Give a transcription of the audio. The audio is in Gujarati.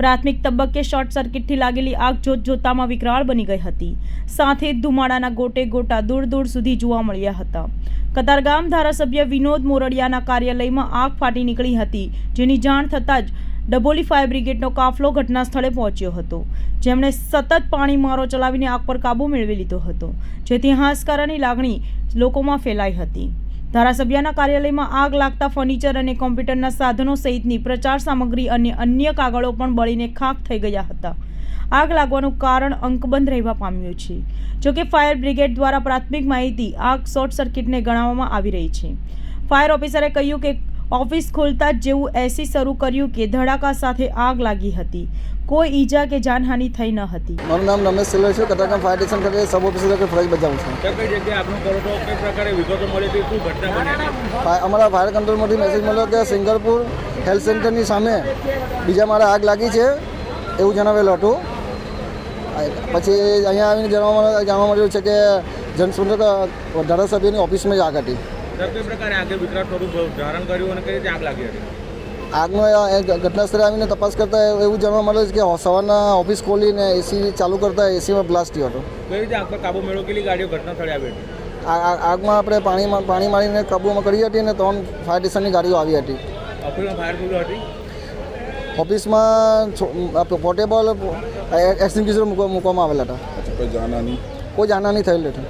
પ્રાથમિક તબક્કે શોર્ટ સર્કિટથી લાગેલી આગ જોત જોતામાં વિકરાળ બની ગઈ હતી. સાથે ધુમાડાના ગોટે ગોટા દૂર દૂર સુધી જોવા મળ્યા હતા. કતારગામ ધારાસભ્ય વિનોદ મોરડિયાના કાર્યાલયમાં આગ ફાટી નીકળી હતી, જેની જાણ થતાં જ ડબોલી ફાયર બ્રિગેડનો કાફલો ઘટના સ્થળે પહોંચ્યો હતો. જેમણે સતત પાણી મારો ચલાવીને આગ પર કાબૂ મેળવી લીધો હતો. જેથી હાશકારાની લાગણી લોકોમાં ફેલાઈ હતી. ધારાસભ્યના કાર્યાલયમાં આગ લાગતા ફર્નિચર અને કોમ્પ્યુટરના સાધનો સહિતની પ્રચાર સામગ્રી અને અન્ય કાગળો પણ બળીને ખાખ થઈ ગયા હતા. આગ લાગવાનું કારણ અંકબંધ રહેવા પામ્યું છે. જોકે ફાયર બ્રિગેડ દ્વારા પ્રાથમિક માહિતી આગ શોર્ટ સર્કિટને ગણાવવામાં આવી રહી છે. ફાયર ઓફિસરે કહ્યું કે ઓફિસ ખોલતા જ જેવું એસી શરૂ કર્યું કે ધડાકા સાથે આગ લાગી હતી. કોઈ ઈજા કે જાનહાનિ થઈ ન હતી. મારું નામ રમેશ સિલ્વર છે. કતારગામ ફાયર સ્ટેશન ખાતે સબ ઓફિસર તરીકે ફરજ બજાવું છું. કઈ જગ્યાએ આપનું કરો તો કઈ પ્રકારે વિગતો મળી હતી? શું ઘટના બની અમારા ફાયર કંટ્રોલમાંથી મેસેજ મળ્યો કે સિંગરપુર હેલ્થ સેન્ટરની સામે બીજા મારા આગ લાગી છે. એવું જણાવેલું હતું. પછી અહીંયા આવીને જાણવા જાણવા મળ્યું છે કે જનસંપર્ક ધારાસભ્યની ઓફિસમાં જ આગ હતી. સર કઈ પ્રકારે આગળ વિકરાળ સ્વરૂપ ધારણ કર્યું અને કઈ રીતે આગ લાગી હતી? આગનો એ ઘટના સ્થળે આવીને તપાસ કરતા એવું જાણવા મળે છે કે સવારના ઓફિસ ખોલીને એસી ચાલુ કરતા એસીમાં બ્લાસ્ટ થયો હતો. કઈ રીતે આગ પર કાબુ મેળવો કેટલી ગાડીઓ ઘટનાસ્થળે આવી હતી? આગમાં આપણે પાણીમાં પાણી મારીને કાબૂમાં કરી હતી અને ત્રણ ફાયર સ્ટેશનની ગાડીઓ આવી હતી. ઓફિસમાં ફાયર ફૂલ હતી પોર્ટેબલ એક્સટિંગ્યુશર મૂકવામાં આવેલા હતા. કોઈ જાનહાની? નહીં કોઈ જાનહાની થયેલી હતી